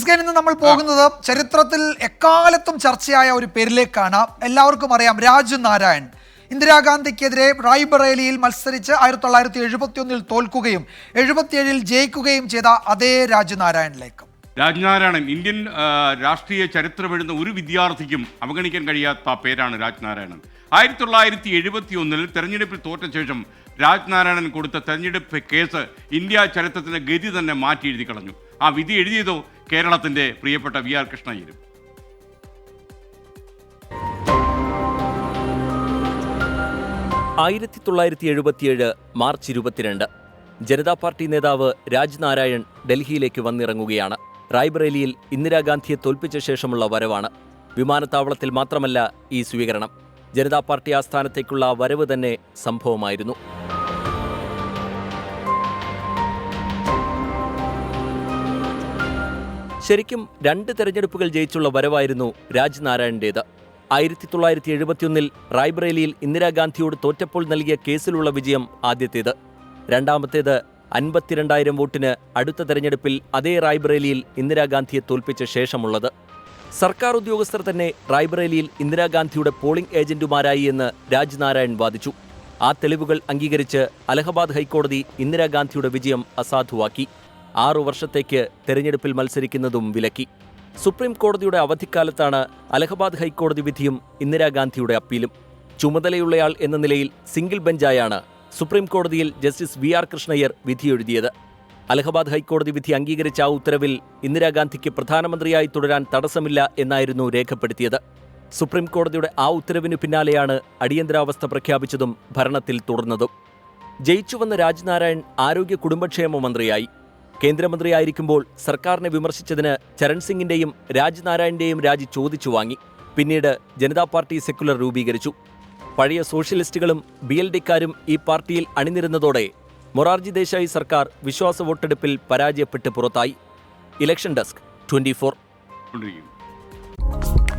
S K ഇന്ന് നമ്മൾ പോകുന്നത് ചരിത്രത്തിൽ എക്കാലത്തും ചർച്ചയായ ഒരു പേരിലേക്കാണ്. എല്ലാവർക്കും അറിയാം രാജു നാരായൺ. ഇന്ദിരാഗാന്ധിക്കെതിരെ റായ്ബറേലിയിൽ മത്സരിച്ച് ആയിരത്തി തൊള്ളായിരത്തി എഴുപത്തി ഒന്നിൽ തോൽക്കുകയും എഴുപത്തിയേഴിൽ ജയിക്കുകയും ചെയ്ത അതേ രാജു നാരായണിലേക്ക്. രാജ്നാരായണൻ ഇന്ത്യൻ രാഷ്ട്രീയ രാഷ്ട്രീയ ചരിത്രമെഴുതുന്ന ഒരു വിദ്യാർത്ഥിക്കും അവഗണിക്കാൻ കഴിയാത്ത പേരാണ് രാജ്നാരായണൻ ആയിരത്തി തൊള്ളായിരത്തി എഴുപത്തി ഒന്നിൽ തെരഞ്ഞെടുപ്പിൽ തോറ്റ ശേഷം രാജ്നാരായണൻ കൊടുത്ത തെരഞ്ഞെടുപ്പ് കേസ് ഇന്ത്യ ചരിത്രത്തിന്റെ ഗതി തന്നെ മാറ്റി എഴുതി കളഞ്ഞു. ആ വിധി എഴുതിയതോ കേരളത്തിന്റെ പ്രിയപ്പെട്ട വി ആർ കൃഷ്ണയ്യരും. ആയിരത്തി തൊള്ളായിരത്തി എഴുപത്തിയേഴ് മാർച്ച് ഇരുപത്തിരണ്ട് ജനതാ പാർട്ടി നേതാവ് രാജ് നാരായൺ ഡൽഹിയിലേക്ക് വന്നിറങ്ങുകയാണ്. റായ്ബറേലിയിൽ ഇന്ദിരാഗാന്ധിയെ തോൽപ്പിച്ച ശേഷമുള്ള വരവാണ്. വിമാനത്താവളത്തിൽ മാത്രമല്ല ഈ സ്വീകരണം. ജനതാ പാർട്ടി ആസ്ഥാനത്തേക്കുള്ള വരവ് തന്നെ സംഭവമായിരുന്നു. ശരിക്കും രണ്ട് തെരഞ്ഞെടുപ്പുകൾ ജയിച്ചുള്ള വരവായിരുന്നു രാജ്നാരായണന്റേത് ആയിരത്തി തൊള്ളായിരത്തി എഴുപത്തിയൊന്നിൽ റായ്ബ്രേലിയിൽ ഇന്ദിരാഗാന്ധിയോട് തോറ്റപ്പോൾ നൽകിയ കേസിലുള്ള വിജയം ആദ്യത്തേത്. രണ്ടാമത്തേത് അൻപത്തിരണ്ടായിരം വോട്ടിന് അടുത്ത തെരഞ്ഞെടുപ്പിൽ അതേ റായ്ബ്രേലിയിൽ ഇന്ദിരാഗാന്ധിയെ തോൽപ്പിച്ച ശേഷമുള്ളത്. സർക്കാർ ഉദ്യോഗസ്ഥർ തന്നെ റായ്ബ്രേലിയിൽ ഇന്ദിരാഗാന്ധിയുടെ പോളിംഗ് ഏജന്റുമാരായി എന്ന് രാജ്നാരായൺ വാദിച്ചു. ആ തെളിവുകൾ അംഗീകരിച്ച് അലഹബാദ് ഹൈക്കോടതി ഇന്ദിരാഗാന്ധിയുടെ വിജയം അസാധുവാക്കി. ആറു വർഷത്തേക്ക് തെരഞ്ഞെടുപ്പിൽ മത്സരിക്കുന്നതും വിലക്കി. സുപ്രീം കോടതിയുടെ അവധിക്കാലത്താണ് അലഹബാദ് ഹൈക്കോടതി വിധിയും ഇന്ദിരാഗാന്ധിയുടെ അപ്പീലും. ചുമതലയുള്ളയാൾ എന്ന നിലയിൽ സിംഗിൾ ബെഞ്ചായാണ് സുപ്രീം കോടതിയിൽ ജസ്റ്റിസ് വി ആർ കൃഷ്ണയ്യർ വിധിയെഴുതിയത്. അലഹബാദ് ഹൈക്കോടതി വിധി അംഗീകരിച്ച ആ ഉത്തരവിൽ ഇന്ദിരാഗാന്ധിക്ക് പ്രധാനമന്ത്രിയായി തുടരാൻ തടസ്സമില്ല എന്നായിരുന്നു രേഖപ്പെടുത്തിയത്. സുപ്രീം കോടതിയുടെ ആ ഉത്തരവിനു പിന്നാലെയാണ് അടിയന്തരാവസ്ഥ പ്രഖ്യാപിച്ചതും ഭരണത്തിൽ തുടർന്നതും. ജയിച്ചുവന്ന രാജ്നാരായൺ ആരോഗ്യ കുടുംബക്ഷേമ മന്ത്രിയായി. കേന്ദ്രമന്ത്രിയായിരിക്കുമ്പോൾ സർക്കാരിനെ വിമർശിച്ചതിന് ചരൺ സിംഗിന്റെയും രാജ് നാരായണിന്റെയും രാജി ചോദിച്ചു വാങ്ങി. പിന്നീട് ജനതാ പാർട്ടി സെക്കുലർ രൂപീകരിച്ചു. പഴയ സോഷ്യലിസ്റ്റുകളും ബി എൽ ഡിക്കാരും ഈ പാർട്ടിയിൽ അണിനിരുന്നതോടെ മൊറാർജി ദേശായി സർക്കാർ വിശ്വാസ വോട്ടെടുപ്പിൽ പരാജയപ്പെട്ട് പുറത്തായി. ഇലക്ഷൻ ഡെസ്ക് ട്വന്റി കൊണ്ടിരിക്കും